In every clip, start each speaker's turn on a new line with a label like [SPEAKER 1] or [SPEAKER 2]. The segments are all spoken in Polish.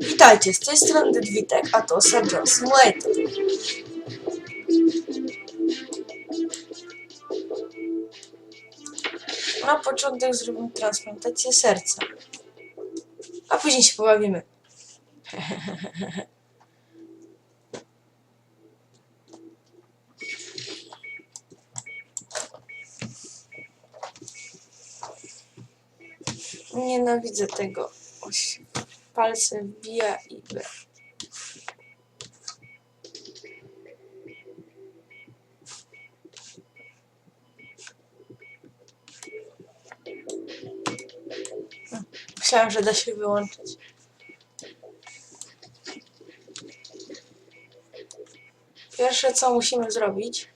[SPEAKER 1] Witajcie, z tej strony Dydwitek, a to Sergio Simulator. Na początek zrobimy transplantację serca. A później się pobawimy. Nienawidzę tego. Palce wbija i ble. Myślałem, że da się wyłączyć. Pierwsze co musimy zrobić.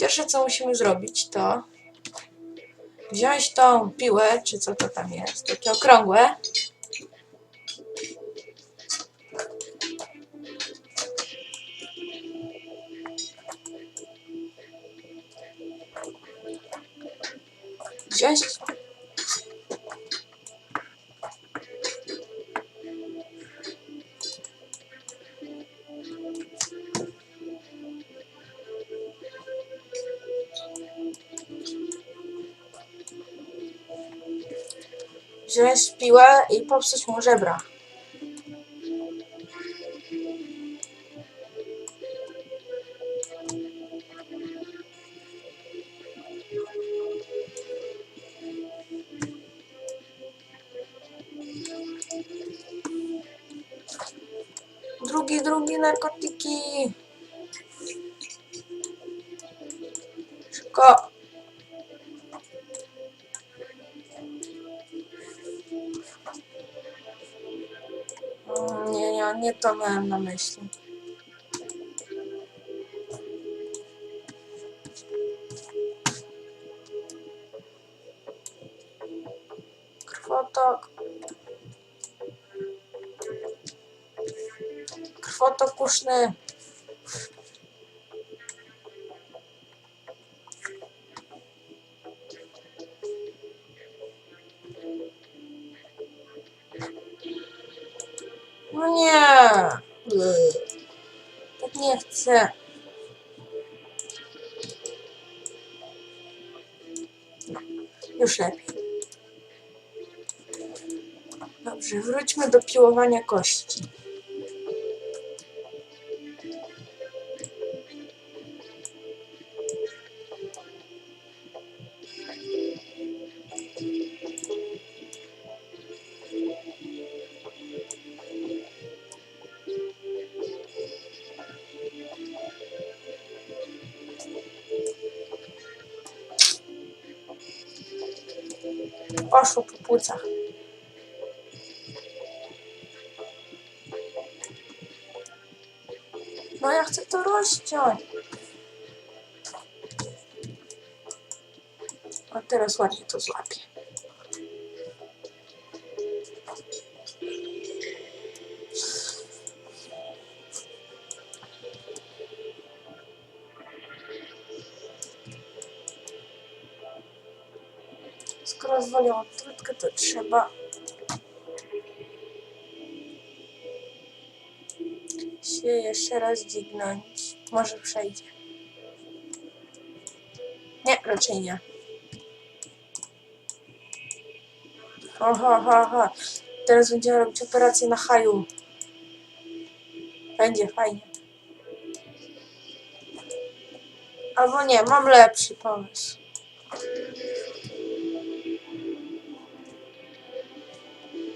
[SPEAKER 1] Pierwsze co musimy zrobić to wziąć tą piłę, czy co to tam jest, takie okrągłe. Wziąć wziąć piłę i popsuć mu żebra. Drugi, drugi narkotyki. Nie, nie, nie to miałem na myśli. Krwotok. Krwotok uszny. Nie chcę. Już lepiej. Dobrze, wróćmy do piłowania kości. Poszło po płucach. No ja chcę to rozciąć. A teraz ładnie to złapię. Skoro zwaliłam trutkę, to trzeba się jeszcze raz dźwignąć. Może przejdzie. Nie, raczej nie. Ho, ho, ho, ho. Teraz będziemy robić operację na haju. Będzie fajnie. Albo nie, mam lepszy pomysł.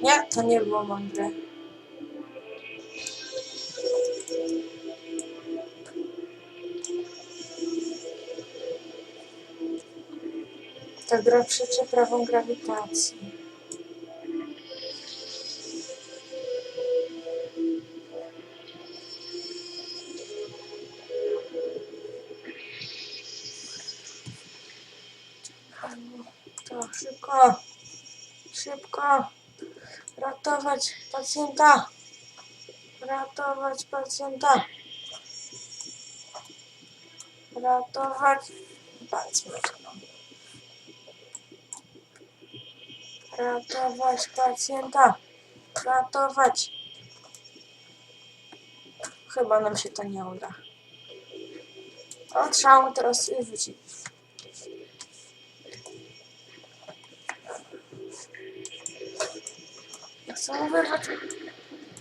[SPEAKER 1] Nie, to nie było mądre. Ta gra przeczy prawom grawitacji. Szybko, szybko, ratować pacjenta, ratować pacjenta, ratować pacjenta. Ratować pacjenta. Ratować. Chyba nam się to nie uda. O, trzeba mu teraz. Chcę wyrwać.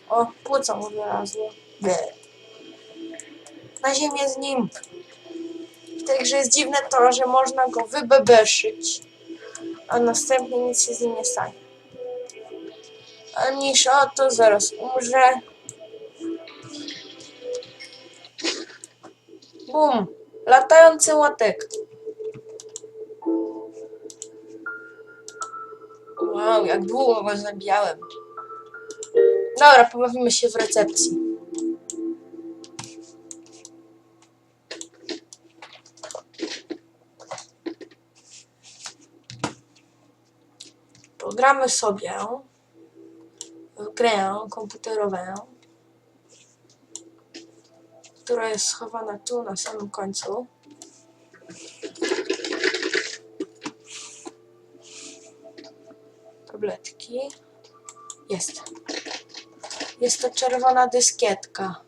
[SPEAKER 1] O, płuca mu wylazło. Na ziemię z nim. Grze jest dziwne to, że można go wybebeszyć, a następnie nic się z nim nie stanie. Ale mniejsza o to, zaraz umrze. Bum! Latający łatek. Wow, jak długo go zabijałem. Dobra, pobawimy się w recepcji. Pogramy sobie w grę komputerową, która jest schowana tu na samym końcu. Tabletki. Jest. Jest to czerwona dyskietka.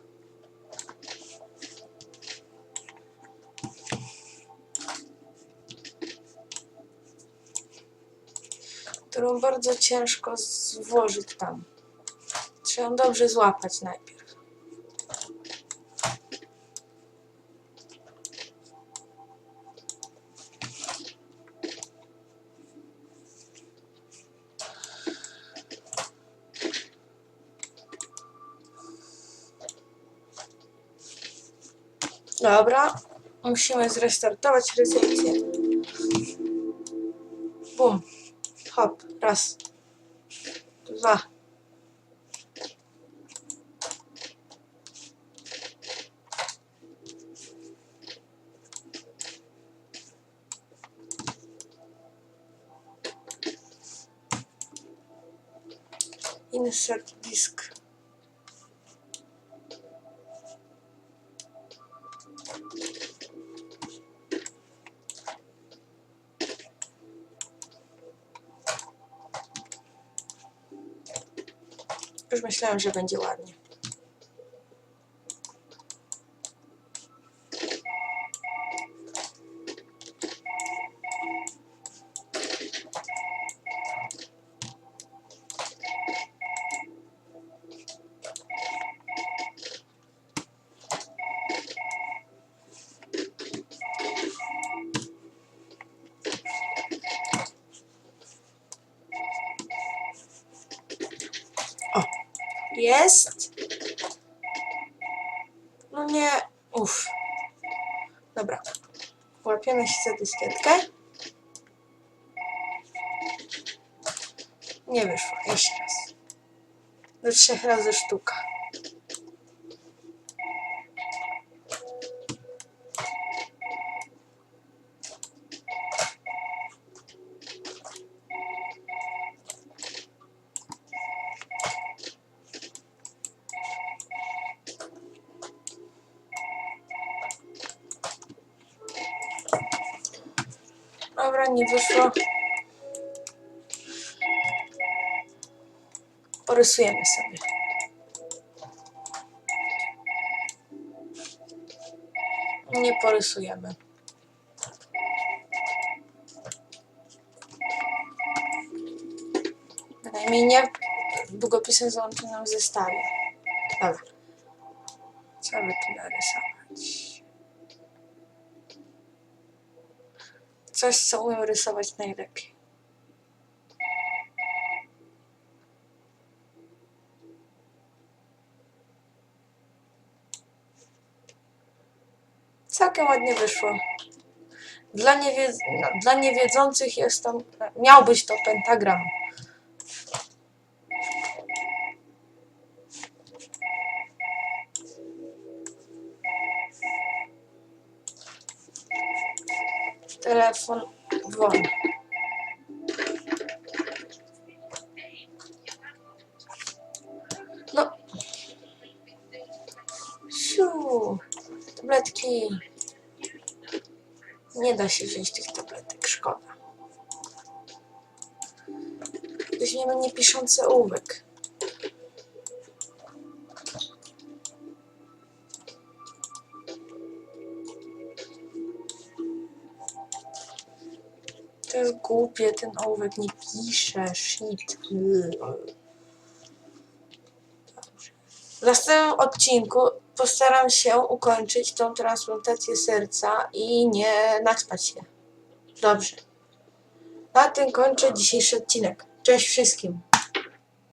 [SPEAKER 1] którą bardzo ciężko złożyć tam. Trzeba ją dobrze złapać najpierw. Dobra, musimy zrestartować recepcję. Bum. Hop, raz. Dwa. Insert disk. Myślałem, że będzie ładnie. Jest. No nie. Uff. Dobra. Łapiemy się za dyskietkę. Nie wyszło. Jeszcze raz. Do trzech razy sztuka. Dobra, nie wyszło. Porysujemy sobie. Nie porysujemy. Bynajmniej nie długopisem załączonym w zestawie. Dobra. Co by tu narysować? Coś, co umiem rysować najlepiej. Całkiem ładnie wyszło. Dla, niewiedz dla niewiedzących jest to, miał być to pentagram. Telefon włącz. No. Siu. Tabletki. Nie da się wziąć tych tabletek, szkoda. weźmiemy niepiszący ołówek. Jest głupie, ten ołówek nie pisze, shit. W następnym odcinku postaram się ukończyć tą transplantację serca i nie naspać się. Dobrze. Na tym kończę dzisiejszy odcinek. Cześć wszystkim.